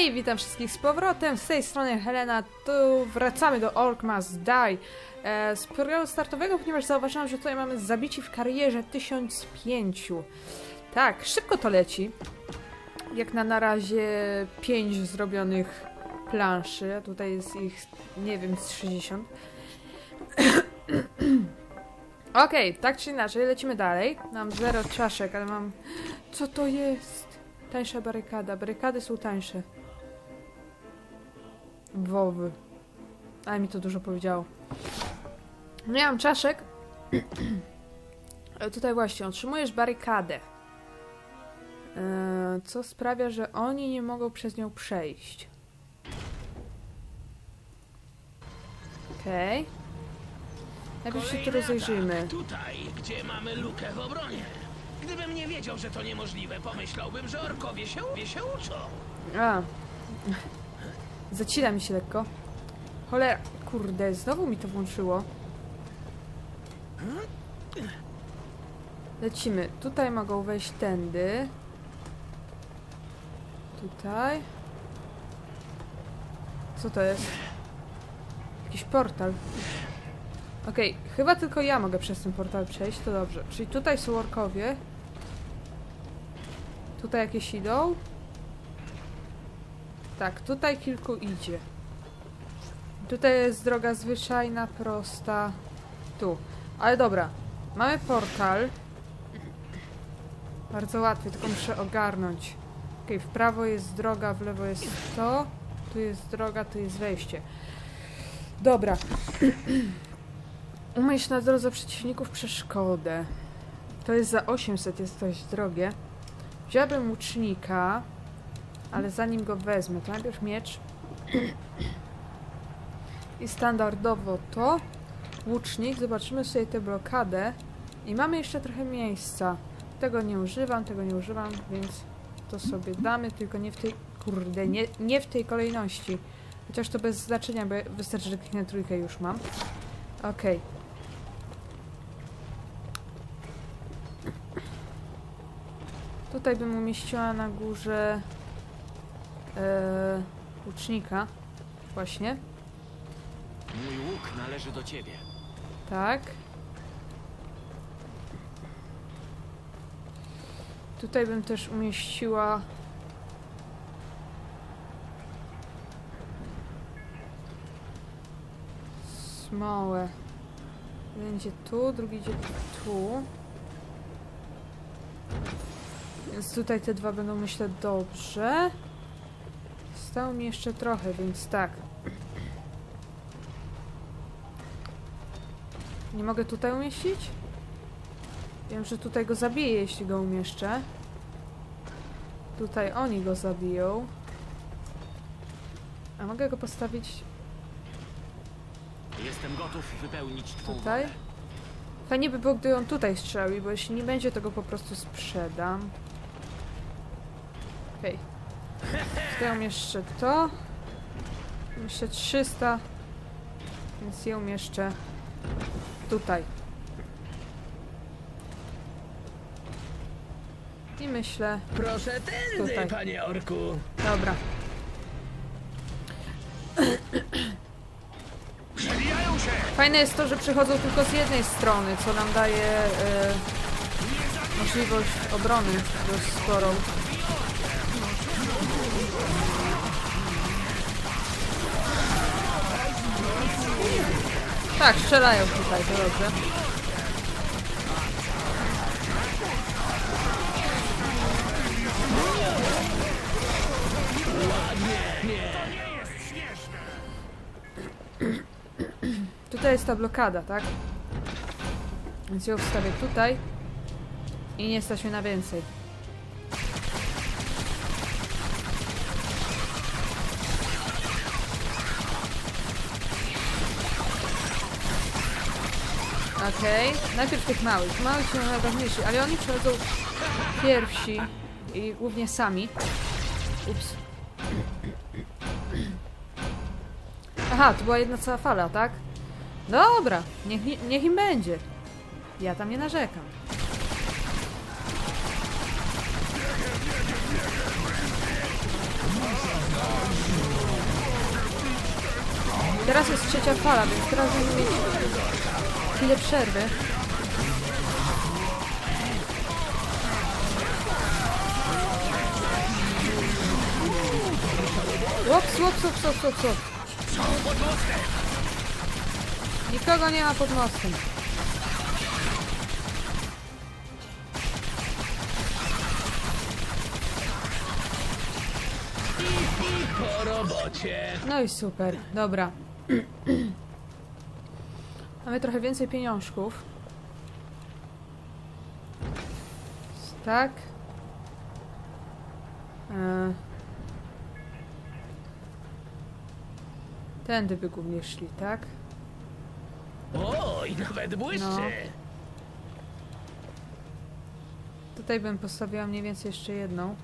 Hej, witam wszystkich z powrotem, z tej strony Helena, tu wracamy do Orc Must Die e, z programu startowego, ponieważ zauważyłam, że tutaj mamy zabici w karierze 1005. Tak, szybko to leci, jak na na razie 5 zrobionych planszy, a tutaj jest ich, nie wiem, z 60. Okej, tak czy inaczej, lecimy dalej. Mam zero czaszek, ale mam... Co to jest? Tańsza barykada. Barykady są tańsze. Wowy. Ale mi to dużo powiedziało. Nie mam czaszek. Tutaj właśnie, otrzymujesz barykadę. Eee, co sprawia, że oni nie mogą przez nią przejść. Okej. Najpierw się tu Kolejny rozejrzyjmy. atak Tutaj, gdzie mamy lukę w obronie. Gdybym nie wiedział, że to niemożliwe, pomyślałbym, że orkowie się, się uczą. A. Zacina mi się lekko. Cholera. Kurde, znowu mi to włączyło. Lecimy. Tutaj mogą wejść tędy. Tutaj. Co to jest? Jakiś portal. Okej, chyba tylko ja mogę przez ten portal przejść, to dobrze. Czyli tutaj są orkowie. Tutaj jakieś idą. Tak, tutaj kilku idzie. Tutaj jest droga zwyczajna, prosta. Tu. Ale dobra. Mamy portal. Bardzo łatwy, tylko muszę ogarnąć. Okej, w prawo jest droga, w lewo jest to. Tu jest droga, tu jest wejście. Dobra. Umyśl na drodze przeciwników przeszkodę. To jest za 800, jest dość drogie. Wziąłbym łucznika. Ale zanim go wezmę, to najpierw miecz. I standardowo to. Łucznik. Zobaczymy sobie tę blokadę. I mamy jeszcze trochę miejsca. Tego nie używam, tego nie używam, więc to sobie damy, tylko nie w tej... Kurde, nie, nie w tej kolejności. Chociaż to bez znaczenia, bo wystarczy, że kliknę trójkę już mam. Okej. Tutaj bym umieściła na górze e, łucznika. Właśnie. Mój łuk należy do ciebie. Tak. Tutaj bym też umieściła. Smołę. Jeden idzie tu, drugi idzie tu. Więc tutaj te dwa będą myślę dobrze. Stało mi jeszcze trochę, więc tak. Nie mogę tutaj umieścić? Wiem, że tutaj go zabiję, jeśli go umieszczę. Tutaj oni go zabiją. A mogę go postawić Jestem gotów wypełnić twą tutaj? Fajnie by było, gdy on tutaj strzelił, bo jeśli nie będzie, to go po prostu sprzedam. Okej. Tutaj umieszczę to. Umieszczę 300. Więc je umieszczę tutaj. I myślę, Proszę tędy, Tutaj. panie orku. dobra. Przebijają się! Fajne jest to, że przychodzą tylko z jednej strony, co nam daje e, możliwość obrony dość sporą. Tak, strzelają tutaj, to dobrze. Tutaj jest ta blokada, tak? Więc ją wstawię tutaj. I nie stać mnie na więcej. Okej. Okay. Najpierw tych małych. Małych są najważniejszych, ale oni przychodzą pierwsi. I głównie sami. Ups. Aha, to była jedna cała fala, tak? Dobra, niech, niech im będzie. Ja tam nie narzekam. Teraz jest trzecia fala, więc teraz będziemy mieć chwilę przerwy. Łops, łops, łops, łops, łops, łops. Nikogo nie ma pod mostem. Po robocie. No i super, dobra. Mamy trochę więcej pieniążków. Tak. E... Tędy by głównie szli, tak? Oj, nawet błyszczy. No. Tutaj bym postawiła mniej więcej jeszcze jedną.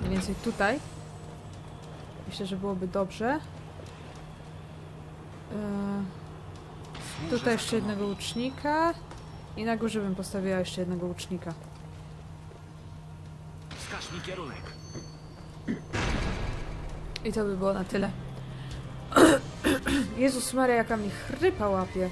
Mniej więcej tutaj. Myślę, że byłoby dobrze. E, tutaj jeszcze jednego łucznika. I na górze bym postawiła jeszcze jednego łucznika. Wskaż mi kierunek. I to by było na tyle. Jezus Maria, jaka mnie chrypa łapie.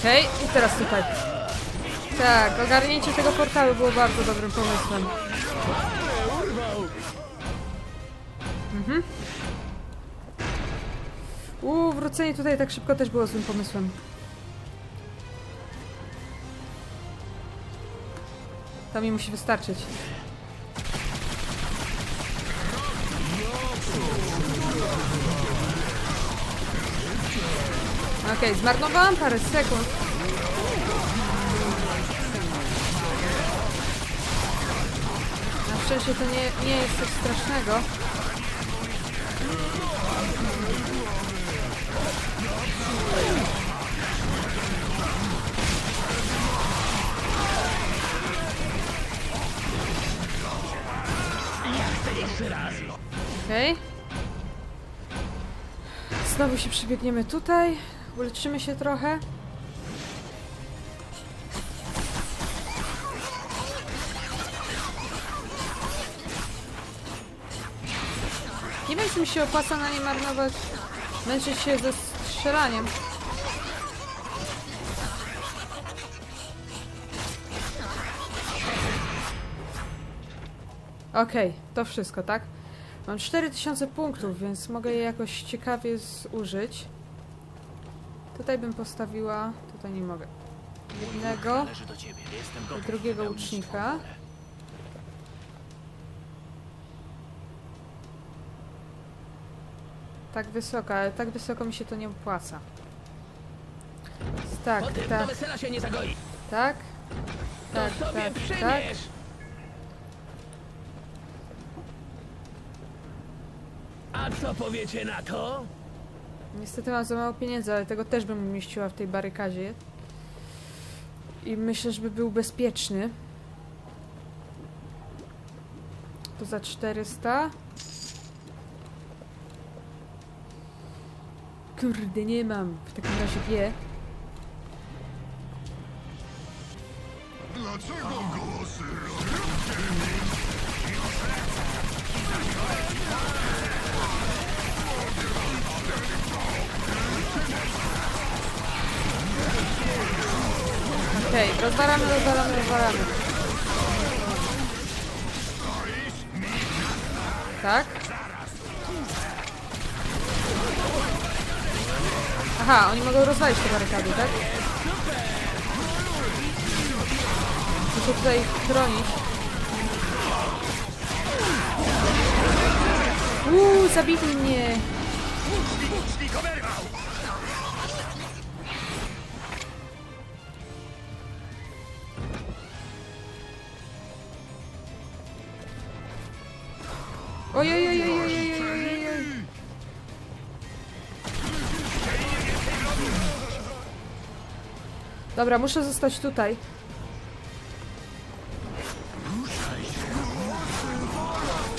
Okej, i teraz tutaj. Tak, ogarnięcie tego portalu było bardzo dobrym pomysłem. Mhm. Uuu, wrócenie tutaj tak szybko też było złym pomysłem. To mi musi wystarczyć. Okej, zmarnowałam parę sekund. Na szczęście to nie, nie jest coś strasznego. Okej. Znowu się przebiegniemy tutaj. Uleczymy się trochę. Nie wiem, czy mi się opłaca na nie marnować. Męczyć się ze strzelaniem. Okej, to wszystko, tak? Mam 4000 punktów, więc mogę je jakoś ciekawie zużyć. Tutaj bym postawiła... Tutaj nie mogę. Jednego Należy do ciebie. Jestem i gotów drugiego wypełnić twą łucznika. wolę. Tak wysoko, ale tak wysoko mi się to nie opłaca. Tak, Potem do tak, wesela się nie zagoi. tak. To Tak, sobie tak, tak. A co powiecie na to? Niestety mam za mało pieniędzy, ale tego też bym umieściła w tej barykadzie. I myślę, żeby był bezpieczny. To za 400. Kurde, nie mam. W takim razie wie. Okej, rozwalamy, rozwalamy, rozwalamy. Tak? Aha, oni mogą rozwalić te barykady, tak? Muszę tutaj chronić. Uuu, zabili mnie! Dobra, muszę zostać tutaj.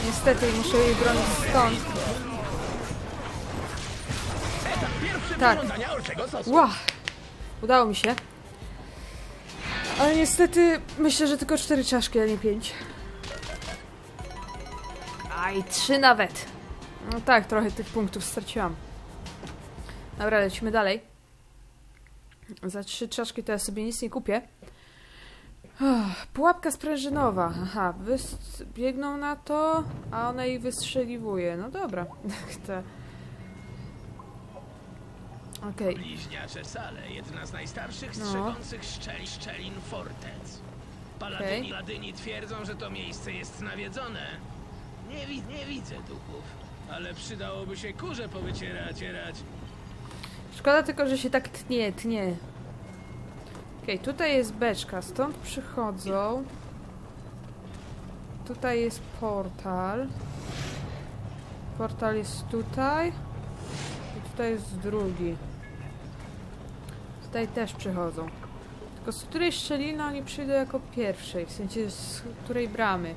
Niestety muszę jej bronić stąd. Tak. Ła! Udało mi się. Ale niestety myślę, że tylko cztery czaszki, a nie pięć. Aj, trzy nawet. No tak, trochę tych punktów straciłam. Dobra, lecimy dalej. Za trzy czaszki to ja sobie nic nie kupię. Ach, Pułapka sprężynowa. Aha, biegną na to, a ona ich wystrzeliwuje. No dobra. Te- Okej. Bliźniacze sale, jedna z najstarszych No. strzegących szczeli, szczelin fortec. Paladyni Okej. ladyni twierdzą, że to miejsce jest nawiedzone. Nie, wi nie widzę duchów, ale przydałoby się kurze powycierać. Szkoda tylko, że się tak tnie, tnie. Okej, tutaj jest beczka, stąd przychodzą. Tutaj jest portal. Portal jest tutaj. I tutaj jest drugi. Tutaj też przychodzą. Tylko z której szczeliny oni przyjdą jako pierwszej? W sensie z której bramy?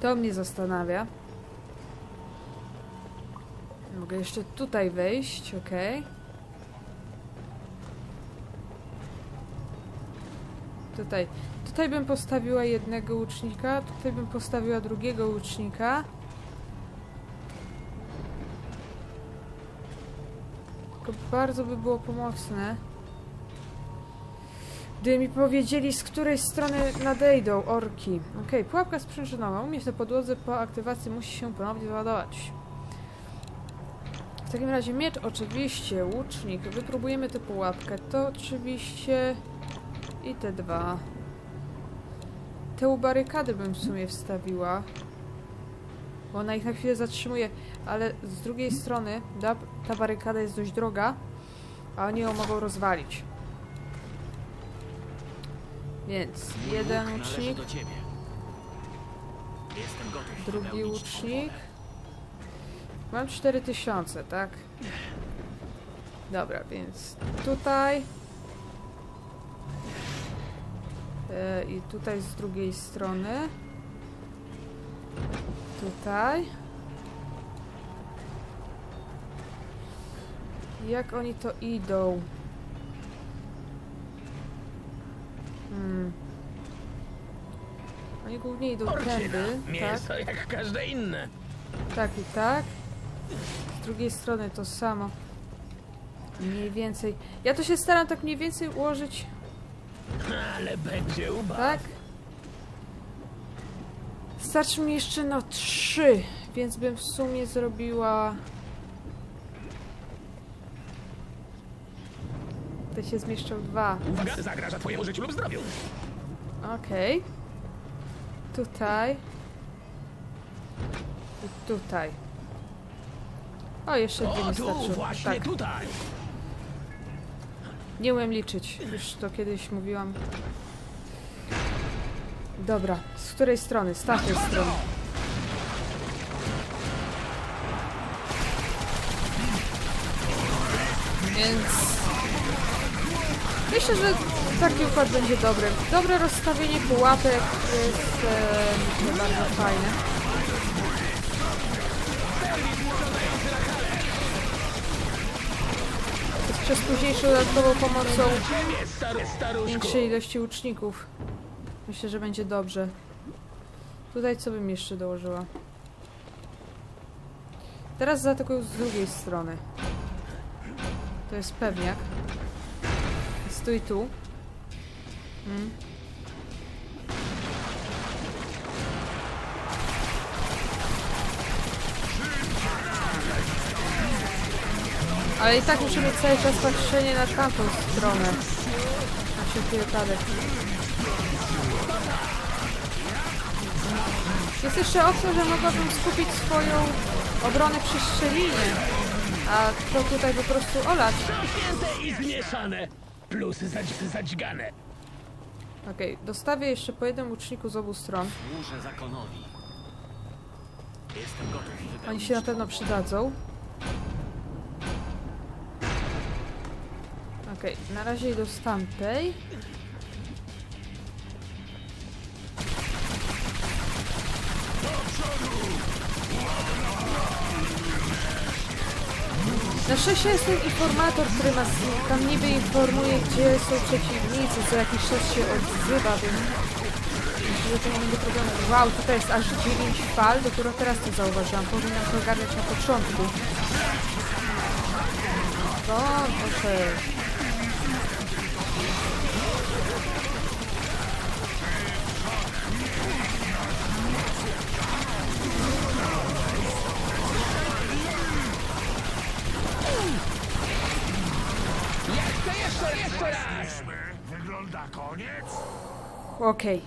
To mnie zastanawia. Mogę jeszcze tutaj wejść, okej. Tutaj. Tutaj bym postawiła jednego łucznika, tutaj bym postawiła drugiego łucznika. Tylko bardzo by było pomocne. Gdyby mi powiedzieli, z której strony nadejdą orki. Okej, pułapka sprzężynowa. Umieść na podłodze po aktywacji musi się ponownie załadować. W takim razie miecz oczywiście, łucznik. Wypróbujemy tę pułapkę. To oczywiście... I te dwa. Te barykady bym w sumie wstawiła. Bo ona ich na chwilę zatrzymuje. Ale z drugiej strony ta, ta barykada jest dość droga. A oni ją mogą rozwalić. Więc jeden gotów drugi umowę. Mam 4000, tak? Dobra, więc tutaj. I tutaj z drugiej strony. Tutaj. Jak oni to idą? Hmm. Oni głównie idą tędy, tak? mięso jak każde inne. Tak i tak. Z drugiej strony to samo. Mniej więcej. Ja to się staram tak mniej więcej ułożyć, Ale będzie ubaw. tak? Starczy mi jeszcze na trzy, więc bym w sumie zrobiła... Te się zmieszczą dwa. Uwaga, zagraża twojemu życiu lub zdrowiu. Okej. Tutaj. I tutaj. O, jeszcze dwie mi właśnie Tak. tutaj. Nie umiem liczyć. Już to kiedyś mówiłam. Dobra, z której strony? Z tamtej strony. Więc... Myślę, że taki układ będzie dobry. Dobre rozstawienie pułapek jest e, bardzo fajne. Jeszcze z późniejszą dodatkową pomocą większej ilości łuczników. Myślę, że będzie dobrze. Tutaj co bym jeszcze dołożyła? Teraz zaatakują z drugiej strony. To jest pewniak. Stój tu. Mm. Ale i tak muszę mieć cały czas patrzenie na tamtą stronę. Na wszelki wypadek. Jest jeszcze opcja, że mogłabym skupić swoją obronę przy szczelinie. A to tutaj po prostu olać. Zamknięte i zmieszane. Plus zadź- zadźgane. Okej, dostawię jeszcze po jednym łuczniku z obu stron. Służę zakonowi. Jestem gotów wypełnić Oni się na pewno przydadzą. Okej, na razie idę z tamtej. Na szczęście jest ten informator, który nas tam niby informuje, gdzie są przeciwnicy, co jakiś czas się odzywa, więc że to nie będzie problemu. Wow, tutaj jest aż 9 fal, dopiero teraz to zauważyłam. Powinnam to ogarniać na początku. No, proszę. Wygląda koniec? Okej.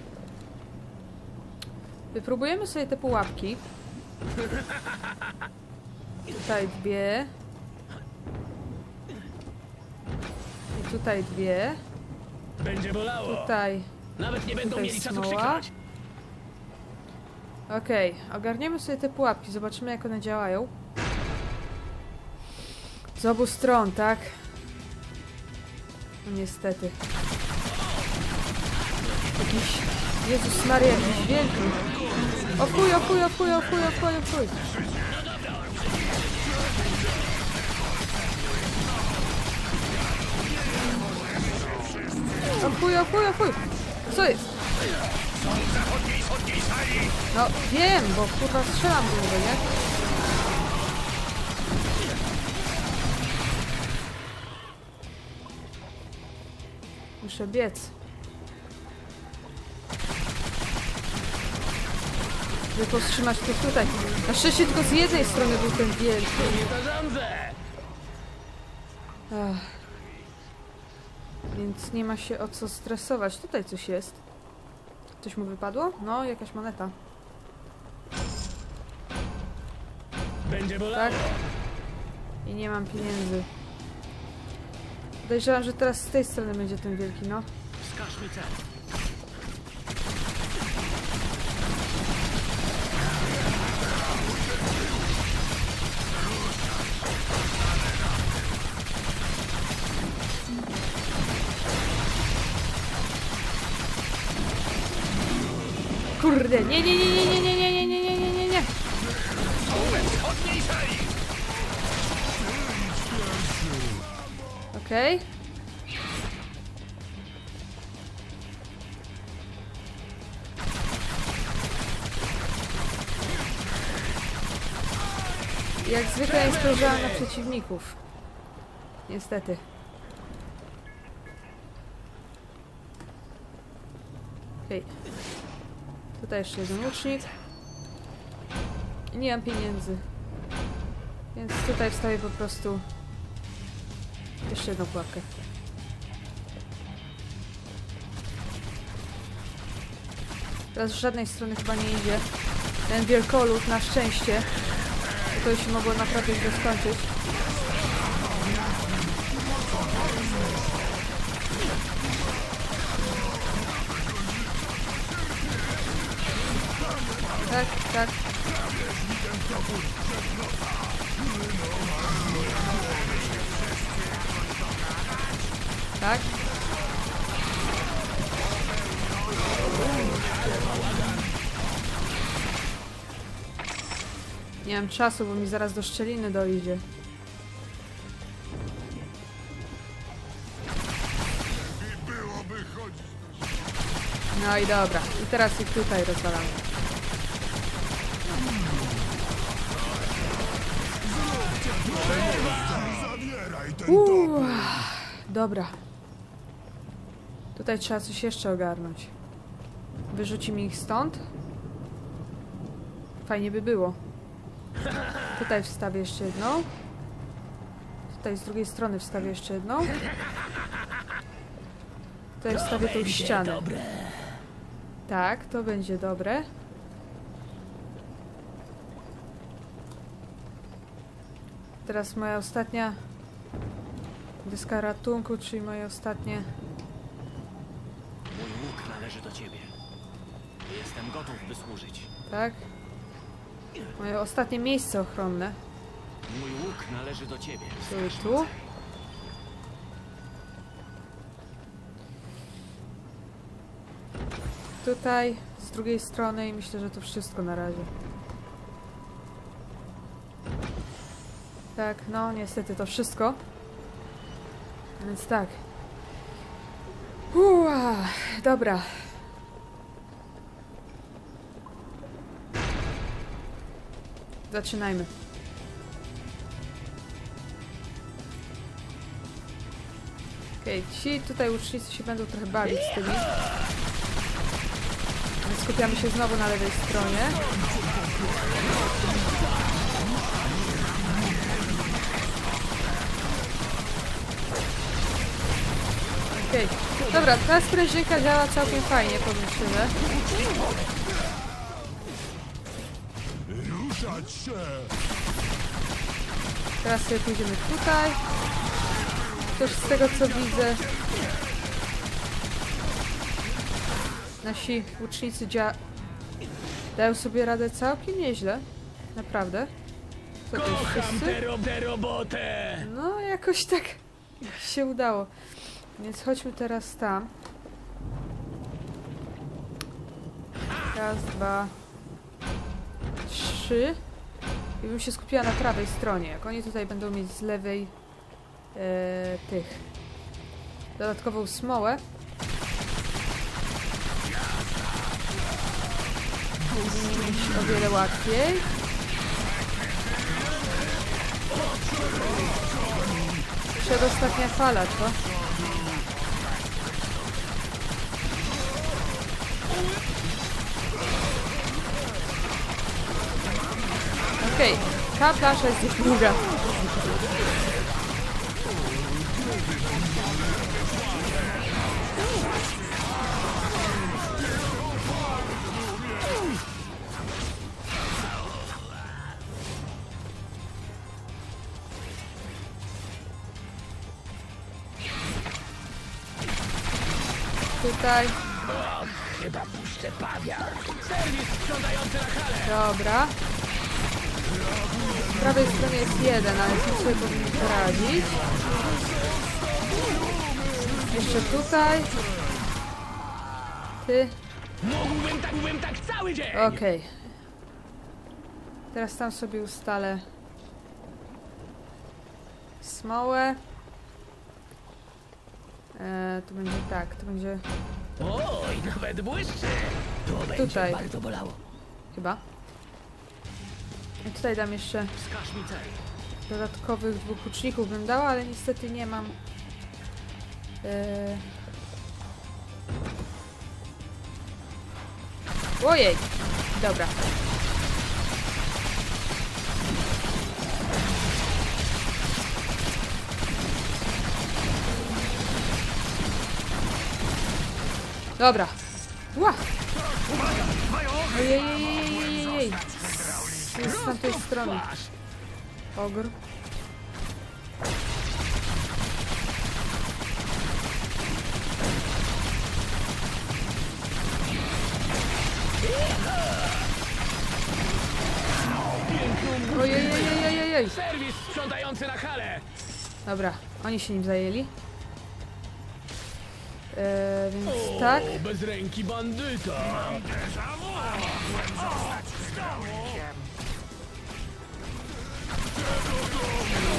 Wypróbujemy sobie te pułapki. Tutaj dwie. I tutaj dwie. Będzie bolało. Tutaj. Nawet nie będą Tutaj mieli czasu smoła. krzyknąć. Okej, ogarniemy sobie te pułapki, zobaczymy jak one działają. Z obu stron, tak? No niestety. Jakiś... Jezus Maria, jakiś wielki. O fuj, o fuj, o fuj, o fuj, o fuj, o fuj. O fuj, o fuj, o fuj. Co jest? No wiem, bo kurwa strzelam do nie? Muszę biec. Żeby powstrzymać tych tutaj. Na szczęście tylko z jednej strony był ten wielki. Ach. Więc nie ma się o co stresować. Tutaj coś jest. Coś mu wypadło? No, jakaś moneta. Będzie bolało. Tak? I nie mam pieniędzy. Podejrzewam, że teraz z tej strony będzie ten wielki, no. Wskaż mi cel. Jak zwykle nie spojrzałam na przeciwników. Niestety. Okej. Tutaj jeszcze jeden łucznik. Nie mam pieniędzy. Więc tutaj wstawię po prostu jeszcze jedną pułapkę. Teraz z żadnej strony chyba nie idzie. Ten wielkolud na szczęście. To się mogło naprawdę źle skończyć. Tak, tak. Tak. Nie mam czasu, bo mi zaraz do szczeliny dojdzie. No i dobra. I teraz ich tutaj rozwalamy. Uuu, dobra. Tutaj trzeba coś jeszcze ogarnąć. Wyrzucimy ich stąd? Fajnie by było. Tutaj wstawię jeszcze jedną. Tutaj z drugiej strony wstawię jeszcze jedną. Tutaj wstawię tą ścianę. Tak, to będzie dobre. Teraz moja ostatnia deska ratunku, czyli moje ostatnie... Mój łuk należy do ciebie. Jestem gotów, by służyć. Tak? Moje ostatnie miejsce ochronne. Mój łuk należy do ciebie. Tu? Tutaj, z drugiej strony i myślę, że to wszystko na razie. Tak, no niestety to wszystko. Więc tak. Uła, dobra, Zaczynajmy. Okej, ci tutaj łucznicy się będą trochę bawić z tymi. Skupiamy się znowu na lewej stronie. Okej, dobra, ta sprężynka działa całkiem fajnie, powiem szczerze. Teraz sobie pójdziemy tutaj. Też z tego co widzę, nasi łucznicy dzia... dają sobie radę całkiem nieźle. Naprawdę. Co to jest wszyscy? tę ro tę robotę! No, jakoś tak się udało. Więc chodźmy teraz tam. Raz, dwa, trzy. I bym się skupiła na prawej stronie. Jak oni tutaj będą mieć z lewej e, tych dodatkową smołę. O wiele łatwiej. Przedostatnia fala, co? Okej, ta plansza jest dość długa. Tutaj. Chyba puszczę pawiar. Serwis sprzątający na hale! Dobra. Z prawej strony jest jeden, ale tym sobie powinien poradzić. Jeszcze tutaj. Ty. Mógłbym tak, mógłbym tak cały dzień! Okej. Teraz tam sobie ustalę smołę. E, to będzie tak, to będzie Oj, nawet błyszczy! To będzie Tutaj. bardzo bolało. chyba. I tutaj dam jeszcze dodatkowych dwóch łuczników bym dała, ale niestety nie mam. E... Ojej! Dobra. Dobra. Ła! Ojej. Jest z tamtej strony. Ogr. Ojej, ojej, ojej, ojej. Serwis sprzątający na hale! Dobra, oni się nim zajęli. Eee, więc O, tak. bez ręki bandyta!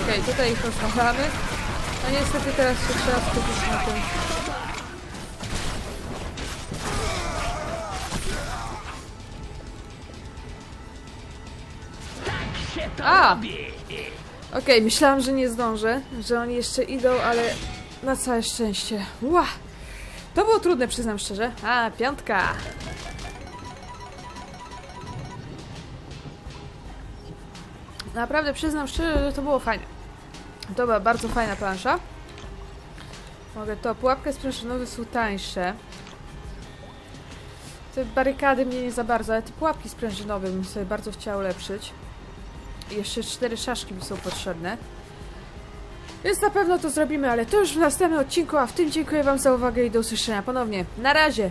Okej, tutaj ich. No niestety teraz się trzeba skupić na tym. A! Okej, myślałam, że nie zdążę, że oni jeszcze idą, ale na całe szczęście. Ła! To było trudne, przyznam szczerze. A, piątka! Naprawdę przyznam szczerze, że to było fajne. To była bardzo fajna plansza. Mogę to. Pułapkę sprężynowe są tańsze. Te barykady mnie nie za bardzo, ale te pułapki sprężynowe bym sobie bardzo chciała ulepszyć. I jeszcze cztery szaszki mi są potrzebne. Więc na pewno to zrobimy, ale to już w następnym odcinku, a w tym dziękuję Wam za uwagę i do usłyszenia ponownie. Na razie!